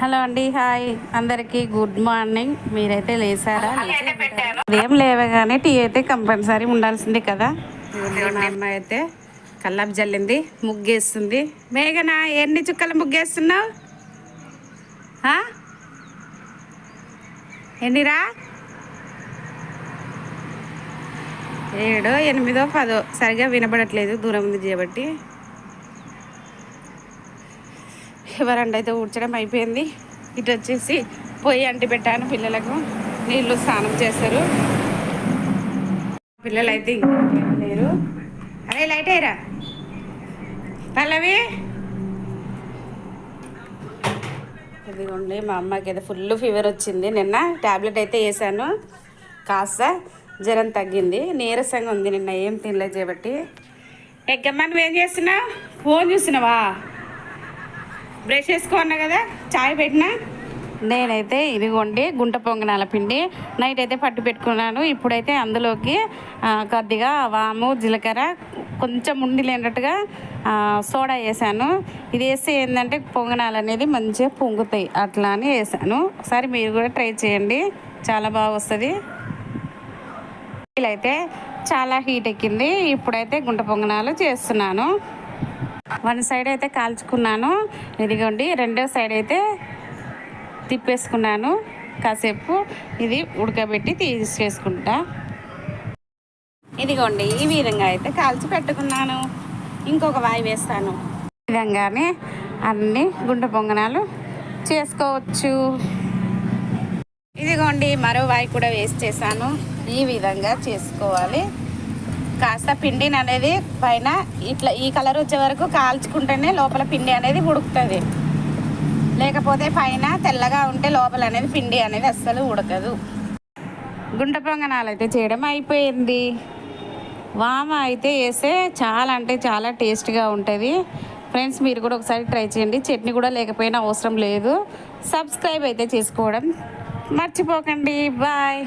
Hello అండి hi. అందరికీ good morning. మీరైతే లేసారా? ఉదయం లేవగానే టీ అయితే కంపల్సరీ ఉండాల్సిందే కదా. ఇదిగోండి మా అమ్మాయి అయితే కల్లాపు జల్లింది ముగ్గేస్తుంది. మేఘనా ఎన్ని చుక్కలు ముగ్గేస్తున్నావు? ఎన్నిరా? ఏడో ఎనిమిదో పదో. సరిగా వినబడట్లేదు దూరం ఉంది చేయబట్టి వరండా అయితే ఊడ్చడం అయిపోయింది. ఇటు వచ్చేసి పొయ్యి అంటి పెట్టాను పిల్లలకు. నీళ్ళు స్నానం చేస్తారు. పిల్లలు అయితే లేరు. అరే లైట్ అయ్యరా పల్లవి ఇదిగోండి మా అమ్మకి అయితే ఫుల్ ఫీవర్ వచ్చింది. నిన్న ట్యాబ్లెట్ అయితే వేసాను. కాస్త జ్వరం తగ్గింది. నీరసంగా ఉంది నిన్న ఏం తినలేదు చేయబట్టి ఎగ్గమ్మ నువ్వేం చేస్తున్నావు? ఫోన్ చూసినావా బ్రష్ వేసుకోన్నా కదా? చాయ్ పెట్టినా? నేనైతే ఇదిగోండి గుంట పొంగనాల పిండి. నైట్ అయితే పట్టు పెట్టుకున్నాను. ఇప్పుడైతే అందులోకి కొద్దిగా వాము జీలకర్ర కొంచెం ఉండి లేనట్టుగా సోడా వేసాను. ఇది వేస్తే ఏంటంటే పొంగనాలు అనేది మంచిగా పొంగుతాయి. అట్లా అని వేసాను. ఒకసారి మీరు కూడా ట్రై చేయండి. చాలా బాగా వస్తుంది. అయితే చాలా హీట్ ఎక్కింది. ఇప్పుడైతే గుంట పొంగనాలు చేస్తున్నాను. వన్ సైడ్ అయితే కాల్చుకున్నాను. ఇదిగోండి రెండో సైడ్ అయితే తిప్పేసుకున్నాను. కాసేపు ఇది ఉడకబెట్టి తీసేసుకుంటా. ఇదిగోండి ఈ విధంగా అయితే కాల్చి పెట్టుకున్నాను. ఇంకొక వాయి వేస్తాను. ఈ విధంగానే అన్ని గుంట పొంగనాలు చేసుకోవచ్చు. ఇదిగోండి మరో వాయి కూడా వేస్ట్ చేశాను. ఈ విధంగా చేసుకోవాలి. కాస్త పిండిని అనేది పైన ఇట్లా ఈ కలర్ వచ్చే వరకు కాల్చుకుంటేనే లోపల పిండి అనేది ఉడుకుతుంది. లేకపోతే పైన తెల్లగా ఉంటే లోపల అనేది పిండి అనేది అస్సలు ఉడకదు. గుంట పొంగనాలు అయితే చేయడం అయిపోయింది. వామ అయితే వేస్తే చాలా అంటే చాలా టేస్ట్గా ఉంటుంది. ఫ్రెండ్స్ మీరు కూడా ఒకసారి ట్రై చేయండి. చట్నీ కూడా లేకపోయినా అవసరం లేదు. సబ్స్క్రైబ్ అయితే చేసుకోవడం మర్చిపోకండి. బాయ్.